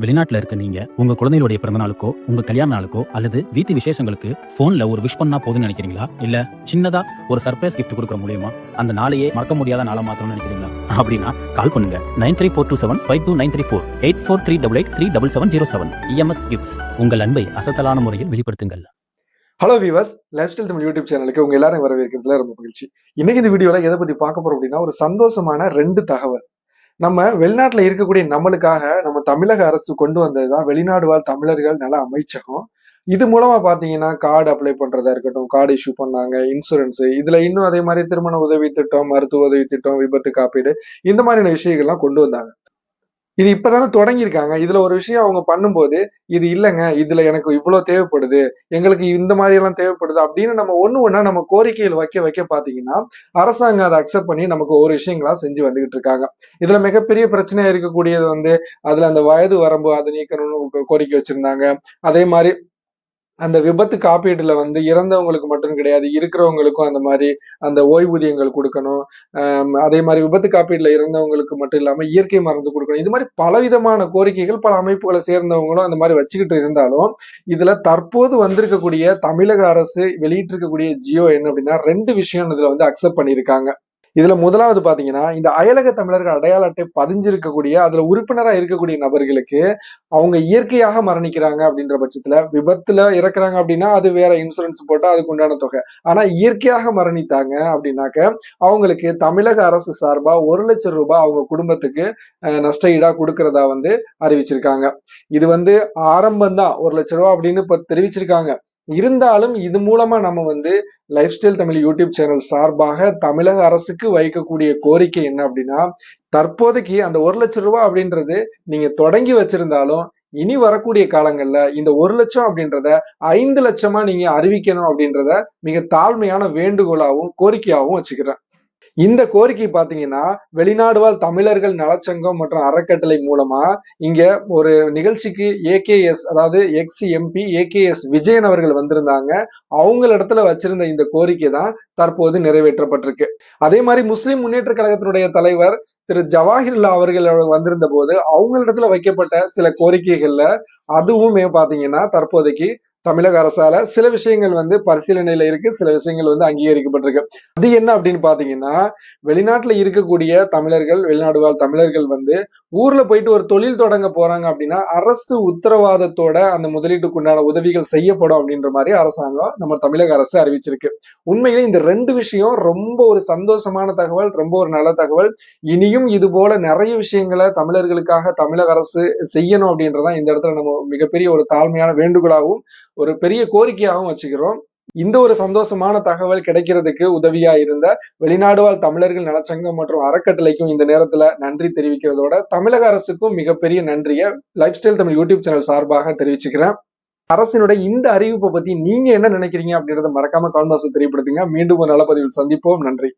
வெளிநாட்டுல இருக்க நீங்க உங்க குழந்தைகளுடைய பிறந்த நாளுக்கோ உங்க கல்யாண நாளுக்கோ அல்லது வீட்டு விசேஷங்களுக்கு போன்ல ஒரு விஷ் பண்ணா போதும்னு நினைக்கிறீங்களா? இல்ல சின்னதா ஒரு சர்ப்ரைஸ் கிஃப்ட் கொடுக்குற மூலியமா அந்த நாளையே மறக்க முடியாத நாளா மாத்தணும்னு நினைக்கிறீங்களா? அப்படின்னா கால் பண்ணுங்க. Nine three four two seven five two nine three four eight four three double eight three double seven zero seven. EMS gifts உங்கள் அன்பை அசத்தலான முறையில் வெளிப்படுத்துங்கள். Hello viewers life style Tamil YouTube சேனலுக்கு உங்க எல்லாரும் வரவேற்கிறதுல ரொம்ப மகிழ்ச்சி. இன்னைக்கு இந்த வீடியோல எதை பத்தி பார்க்க போறோம் அப்படின்னா ஒரு சந்தோஷமான ரெண்டு தகவல். நம்ம வெளிநாட்டில் இருக்கக்கூடிய நம்மளுக்காக நம்ம தமிழக அரசு கொண்டு வந்தது தான் வெளிநாடு வாழ் தமிழர்கள் நல அமைச்சகம். இது மூலமா பாத்தீங்கன்னா கார்டு அப்ளை பண்றதா இருக்கட்டும் கார்டு இஷ்யூ பண்ணாங்க இன்சூரன்ஸ் இதுல இன்னும் அதே மாதிரி திருமண உதவி திட்டம் மருத்துவ உதவி திட்டம் விபத்து காப்பீடு இந்த மாதிரியான விஷயங்கள்லாம் கொண்டு வந்தாங்க. இது இப்பதானே தொடங்கியிருக்காங்க. இதுல ஒரு விஷயம் அவங்க பண்ணும்போது இது இல்லைங்க இதுல எனக்கு இவ்வளவு தேவைப்படுது எங்களுக்கு இந்த மாதிரி எல்லாம் தேவைப்படுது அப்படின்னு நம்ம ஒண்ணு ஒண்ணா நம்ம கோரிக்கைகள் வைக்க வைக்க பாத்தீங்கன்னா அரசாங்கம் அதை அக்செப்ட் பண்ணி நமக்கு ஒரு விஷயங்களா செஞ்சு வந்துகிட்டு இருக்காங்க. இதுல மிகப்பெரிய பிரச்சனையா இருக்கக்கூடியது வந்து அதுல அந்த வயது வரம்பு அதை நீக்கணும்னு கோரிக்கை வச்சிருந்தாங்க. அதே மாதிரி அந்த விபத்து காப்பீடுல வந்து இறந்தவங்களுக்கு மட்டும் கிடையாது இருக்கிறவங்களுக்கும் அந்த மாதிரி அந்த ஓய்வூதியங்கள் கொடுக்கணும். அதே மாதிரி விபத்து காப்பீடுல இறந்தவங்களுக்கு மட்டும் இல்லாம இயற்கை மருந்து கொடுக்கணும். இது மாதிரி பலவிதமான கோரிக்கைகள் பல அமைப்புகளை சேர்ந்தவங்களும் அந்த மாதிரி வச்சுக்கிட்டு இருந்தாலும் இதுல தற்போது வந்திருக்கக்கூடிய தமிழக அரசு வெளியிட்டிருக்கக்கூடிய ஜியோ என்ன அப்படின்னா ரெண்டு விஷயம் இதுல வந்து அக்செப்ட் பண்ணியிருக்காங்க. இதுல முதலாவது பாத்தீங்கன்னா இந்த அயலக தமிழர்கள் அடையாள அட்டை பதிஞ்சிருக்கக்கூடிய அதுல உறுப்பினரா இருக்கக்கூடிய நபர்களுக்கு அவங்க இயற்கையாக மரணிக்கிறாங்க அப்படின்ற பட்சத்துல விபத்துல இறக்குறாங்க அப்படின்னா அது வேற இன்சூரன்ஸ் போட்டா அதுக்கு உண்டான தொகை. ஆனா இயற்கையாக மரணித்தாங்க அப்படின்னாக்க அவங்களுக்கு தமிழக அரசு சார்பா ஒரு லட்சம் ரூபாய் அவங்க குடும்பத்துக்கு நஷ்ட ஈடா கொடுக்கறதா வந்து அறிவிச்சிருக்காங்க. இது வந்து ஆரம்பம் தான் ஒரு லட்சம் ரூபாய் அப்படின்னு இப்ப தெரிவிச்சிருக்காங்க. இருந்தாலும் இது மூலமா நம்ம வந்து life style Tamil YouTube channel சார்பாக தமிழக அரசுக்கு வைக்கக்கூடிய கோரிக்கை என்ன அப்படின்னா தற்போதைக்கு அந்த ஒரு லட்சம் ரூபாய் அப்படின்றது நீங்க தொடங்கி வச்சிருந்தாலும் இனி வரக்கூடிய காலங்கள்ல இந்த ஒரு லட்சம் அப்படின்றத ஐந்து லட்சமா நீங்க அறிவிக்கணும் அப்படின்றத மிக தாழ்மையான வேண்டுகோளாகவும் கோரிக்கையாகவும் வச்சுக்கிறேன். இந்த கோரிக்கை பார்த்தீங்கன்னா வெளிநாடுவாழ் தமிழர்கள் நலச்சங்கம் மற்றும் அறக்கட்டளை மூலமா இங்க ஒரு நிகழ்ச்சிக்கு ஏகேஎஸ் அதாவது எக்ஸ் எம்பி ஏகேஎஸ் விஜயன் அவர்கள் வந்திருந்தாங்க. அவங்க இடத்துல வச்சிருந்த இந்த கோரிக்கை தான் தற்போது நிறைவேற்றப்பட்டிருக்கு. அதே மாதிரி முஸ்லிம் முன்னேற்ற கழகத்தினுடைய தலைவர் திரு ஜவாஹிர்லா அவர்கள் வந்திருந்த போது அவங்களிடத்துல வைக்கப்பட்ட சில கோரிக்கைகள்ல அதுவுமே பாத்தீங்கன்னா தற்போதைக்கு தமிழக அரசால சில விஷயங்கள் வந்து பரிசீலனையில இருக்கு சில விஷயங்கள் வந்து அங்கீகரிக்கப்பட்டிருக்கு. அது என்ன அப்படின்னு பாத்தீங்கன்னா வெளிநாட்டுல இருக்கக்கூடிய தமிழர்கள் வெளிநாடு வாழ் தமிழர்கள் வந்து ஊர்ல போயிட்டு ஒரு தொழில் தொடங்க போறாங்க அப்படின்னா அரசு உத்தரவாதத்தோட அந்த முதலீட்டுக்கு உண்டான உதவிகள் செய்யப்படும் அப்படின்ற மாதிரி அரசாங்கம் நம்ம தமிழக அரசு அறிவிச்சிருக்கு. உண்மையிலே இந்த ரெண்டு விஷயம் ரொம்ப ஒரு சந்தோஷமான தகவல் ரொம்ப ஒரு நல்ல தகவல். இனியும் இது போல நிறைய விஷயங்களை தமிழர்களுக்காக தமிழக அரசு செய்யணும் அப்படின்றதான் இந்த இடத்துல நம்ம மிகப்பெரிய ஒரு தாழ்மையான வேண்டுகோளாகவும் ஒரு பெரிய கோரிக்கையாகவும் வச்சுக்கிறோம். இந்த ஒரு சந்தோஷமான தகவல் கிடைக்கிறதுக்கு உதவியா இருந்த வெளிநாடு வாழ் தமிழர்கள் நலச்சங்கம் மற்றும் அறக்கட்டளைக்கும் இந்த நேரத்துல நன்றி தெரிவிக்கிறதோட தமிழக அரசுக்கும் மிகப்பெரிய நன்றியை life style Tamil YouTube channel சார்பாக தெரிவிச்சுக்கிறேன். அரசினுடைய இந்த அறிவிப்பை பத்தி நீங்க என்ன நினைக்கிறீங்க அப்படின்றத மறக்காம கான்வாசல் தெரியப்படுத்துங்க. மீண்டும் ஒரு நல்ல பதிவில் சந்திப்போம். நன்றி.